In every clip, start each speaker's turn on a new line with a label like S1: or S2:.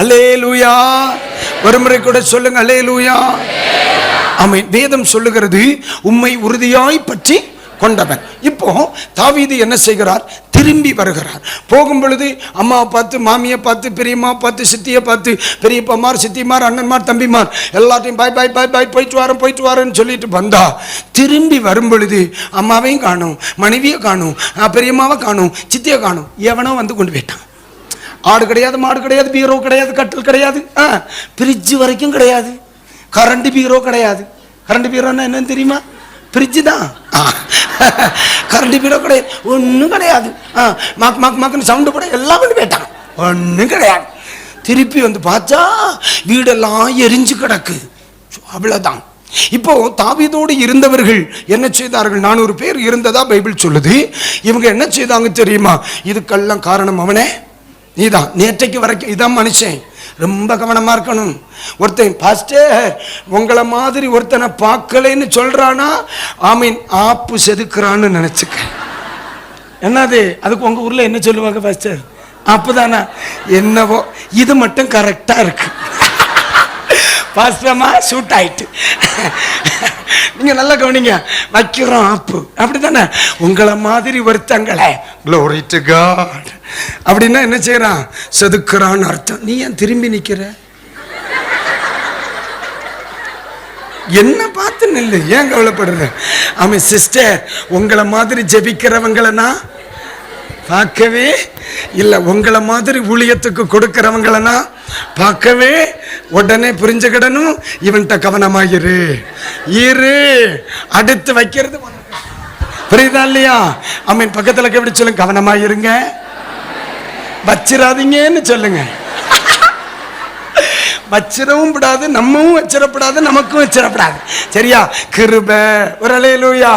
S1: அலே லூயா ஒருமுறை கூட சொல்லுங்க அலே லூயா அமை வேதம் சொல்லுகிறது உண்மை உறுதியாய் பற்றி கொண்டவன். இப்போ தாவீது என்ன செய்கிறார்? திரும்பி வருகிறார். போகும் பொழுது அம்மாவை பார்த்து மாமியை பார்த்து பெரியம்மா பார்த்து சித்தியை பார்த்து பெரியப்பம்மார் சித்திமார் அண்ணன்மார் தம்பிமார் எல்லாத்தையும் பாய் பாய் பாய் பாய் போயிட்டு வரேன் போயிட்டு வரேன்னு சொல்லிட்டு வந்தா திரும்பி வரும் பொழுது அம்மாவையும் காணும் மனைவியை காணும் பெரியம்மாவை காணும் சித்தியை காணும் எவனோ வந்து கொண்டு போயிட்டான். ஆடு கிடையாது மாடு கிடையாது பீரோ கிடையாது கட்டில் கிடையாது. ஆ ஃப்ரிட்ஜ் வரைக்கும் கிடையாது. கரண்ட் பீரோ கிடையாது. கரண்ட் பீரோன்னா என்னன்னு தெரியுமா? ஃப்ரிட்ஜு தான். ஆ கரண்ட் பீரோ கிடையாது. ஒன்றும் கிடையாது. ஆ மாக் மாக் மக்குன்னு சவுண்டு போட எல்லாம் கொண்டு போயிட்டான் ஒன்றும் கிடையாது. திருப்பி வந்து பார்த்தா வீடெல்லாம் எரிஞ்சு கிடக்கு. அவ்வளோதான் இப்போ தாவிதோடு இருந்தவர்கள் என்ன செய்தார்கள்? நானூறு பேர் இருந்ததா பைபிள் சொல்லுது. இவங்க என்ன செய்தாங்க தெரியுமா? இதுக்கெல்லாம் காரணம் அவனே. நீதான். நேற்றைக்கு வரைக்கும் இதான் மனுஷன். ரொம்ப கவனமா இருக்கணும். ஒருத்தன் பாஸ்டர் உங்களை மாதிரி ஒருத்தனை பார்க்கலைன்னு சொல்றானா ஆமீன் ஆப்பு செதுக்குறான்னு நினைச்சுக்க. என்னது? அதுக்கு உங்க ஊர்ல என்ன சொல்லுவாங்க பாஸ்டர்? அப்பதானா என்னவோ இது மட்டும் கரெக்டா இருக்கு. பாஸ்டமா ஷூட் ஆயிட்டு. நீங்க நல்லா கவனிங்க. வைக்கிறோம் ஆப்பு. அப்படிதானே உங்களை மாதிரி ஒருத்தங்களை. க்ளோரி டு காட் அப்படின்னா என்ன செய்யறான்? செதுக்குறான்னு அர்த்தம். நீ ஏன் திரும்பி நிக்கிற? என்ன பார்த்து நில்லு? ஏன் கவலைப்படுற? அவன் சிஸ்டர் உங்களை மாதிரி ஜெபிக்கிறவங்களை நான் பார்க்கவே இல்லை உங்களை மாதிரி ஊழியத்துக்கு கொடுக்குறவங்களனா? பார்க்கவே உடனே புரிஞ்சுக்கிடணும். இவன்கிட்ட கவனமாயிரு. இரு. அடுத்து வைக்கிறது புரியுதா இல்லையா? அம்மீன் பக்கத்தில் எப்படி சொல்லுங்க? கவனமாயிருங்க. வச்சிடாதீங்கன்னு சொல்லுங்க. வச்சிடவும் விடாது நம்மவும் வச்சிடப்படாது நமக்கும் வச்சிடப்படாது சரியா? கிருப ஒரு அலையலூயா.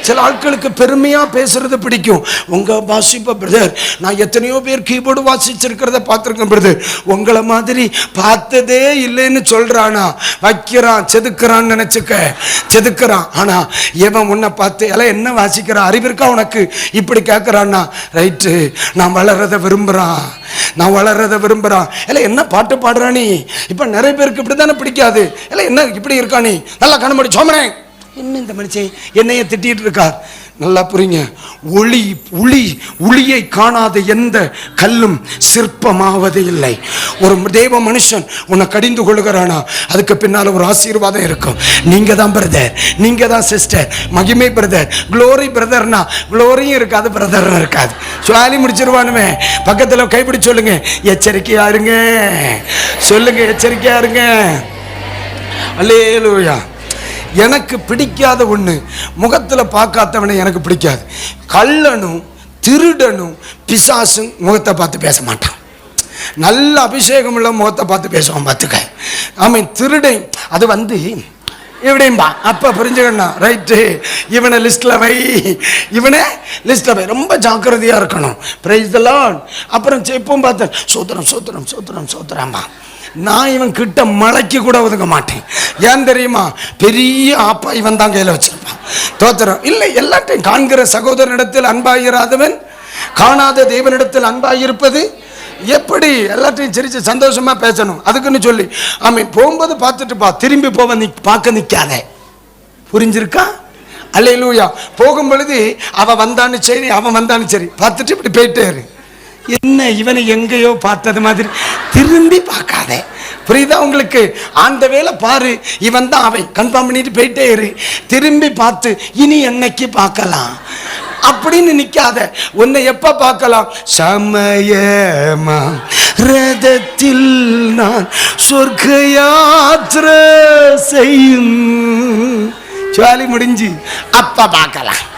S1: சில ஆட்களுக்கு பெருமையா பேசுறது பிடிக்கும். உங்க வாசிப்ப பிரதர் நான் எத்தனையோ பேர் கீபோர்டு வாசிச்சிருக்கிறத பார்த்துருக்கேன் பிரதர் உங்களை மாதிரி பார்த்ததே இல்லைன்னு சொல்றானா? வைக்கிறான் செதுக்குறான்னு நினச்சிக்க. செதுக்குறான். ஆனா இவன் உன்னை பார்த்து எல்லாம் என்ன வாசிக்கிறான் அறிவிற்கா உனக்கு? இப்படி கேட்குறான்னா ரைட்டு நான் வளர்றதை விரும்புறான். நான் வளர்றதை விரும்புறான். இல்லை என்ன பாட்டு பாடுறா நீ? இப்போ நிறைய பேருக்கு இப்படி தானே பிடிக்காது. இல்லை என்ன இப்படி இருக்கா நீ? நல்லா கண்ணு சோமனே. என்ன இந்த மனுஷன்? என்னைய திட்டிகிட்டு இருக்கார். நல்லா புரியுங்க. ஒளி உளி ஒளியை காணாத எந்த கல்லும் சிற்பமாவது இல்லை. ஒரு தேவ மனுஷன் உன்னை கடிந்து கொள்கிறானா அதுக்கு பின்னால ஒரு ஆசீர்வாதம் இருக்கும். நீங்கள் தான் பிரதர் நீங்கள் தான் சிஸ்டர் மகிமை பிரதர் க்ளோரி பிரதர்னா க்ளோரியும் இருக்காது பிரதர்னு இருக்காது. சுவாலி முடிச்சிருவானுமே. பக்கத்தில் கைப்பிடி சொல்லுங்க. எச்சரிக்கையா இருங்க. சொல்லுங்க எச்சரிக்கையா இருங்க. அல்லேலூயா. எனக்கு பிடிக்காத ஒன்று முகத்தில் பார்க்காதவனை எனக்கு பிடிக்காது. கள்ளனும் திருடனும் பிசாசும் முகத்தை பார்த்து பேச மாட்டான். நல்ல அபிஷேகம் உள்ள முகத்தை பார்த்து பேசுவான் பார்த்துக்க. அவன் திருடன் அது வந்து இப்படிம்பா அப்போ புரிஞ்சுக்கணும். ரைட்டு இவனை லிஸ்ட்டில் வை. இவனை லிஸ்ட்டில் வை. ரொம்ப ஜாக்கிரதையாக இருக்கணும். பிரைஸ் லார்ட் அப்புறம் எப்பவும் பார்த்தேன். சோத்திரம் சோத்திரம் சோத்திரம் சோத்திரம்பா நான் இவன் கிட்ட மலைக்கு கூட ஒதுங்க மாட்டேன். ஏன் தெரியுமா? பெரிய ஆப்பா இவன் தான் கையில் வச்சிருப்பான். தோத்திரம். இல்லை எல்லாத்தையும் காண்கிற சகோதரனிடத்தில் அன்பாயிராதவன் காணாத தேவனிடத்தில் அன்பாயிருப்பது எப்படி எல்லாத்தையும் சிரிச்சு சந்தோஷமா பேசணும்? அதுக்குன்னு சொல்லி ஆமீன் போகும்போது பார்த்துட்டு பா. திரும்பி போவ நீ பார்க்க நிற்காத புரிஞ்சிருக்கா? அல்லையிலூயா போகும் பொழுது அவன் வந்தான்னு சரி அவன் வந்தான்னு சரி. பார்த்துட்டு இப்படி போயிட்டே இரு. என்ன இவனை எங்கேயோ பார்த்தது மாதிரி. திரும்பி பார்க்காத. புரியுதா உங்களுக்கு? அந்த வேலை பாரு. இவன் தான் அவன். கன்ஃபார்ம் பண்ணிட்டு போயிட்டே இரு. திரும்பி பார்த்து இனி என்னைக்கு பார்க்கலாம்? அப்படின்னு நிக்காத. உன்னை எப்ப பார்க்கலாம்? சமயமா? ரதத்தில் நான் சொர்க்க யாத்திரை செய்யும். ஜாலி முடிஞ்சு. அப்ப பார்க்கலாம்.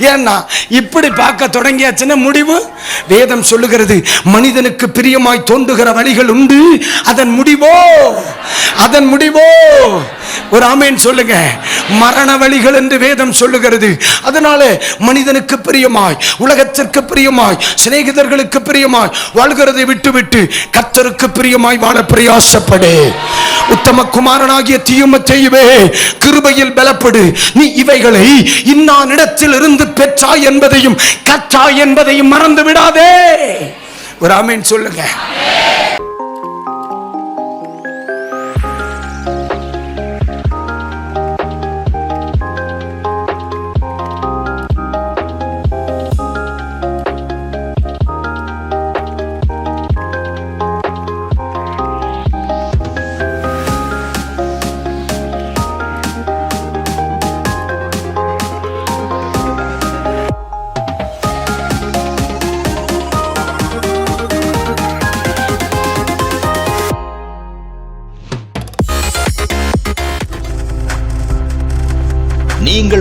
S1: ஏன்னா இப்படி பார்க்க தொடங்கியாச்சுன்னா முடிவு? வேதம் சொல்லுகிறது மனிதனுக்கு பிரியமாய் தோன்றுகிற வழிகள் உண்டு. அதன் முடிவோ? அதன் முடிவோ? ஒரு ஆமேன் சொல்லுங்க. மரண வழிகள் என்று வேதம் சொல்லுகிறது. அதனால மனிதனுக்கு பிரியமாய் உலகத்திற்கு பிரியமாய் சிநேகிதர்களுக்கு பிரியமாய் வாழ்கிறதை விட்டுவிட்டு கத்தருக்கு பிரியமாய் வாழ பிரயாசப்படு. உத்தம குமாரனாகிய தீயும செய்யவே கிருபையில் பலப்படு. நீ இவைகளை இன்னானிடத்தில் இருந்து பெற்றாய் என்பதையும் கற்றாய் என்பதையும் மறந்து விடாதே. ஒரு ஆமேன் சொல்லுங்க.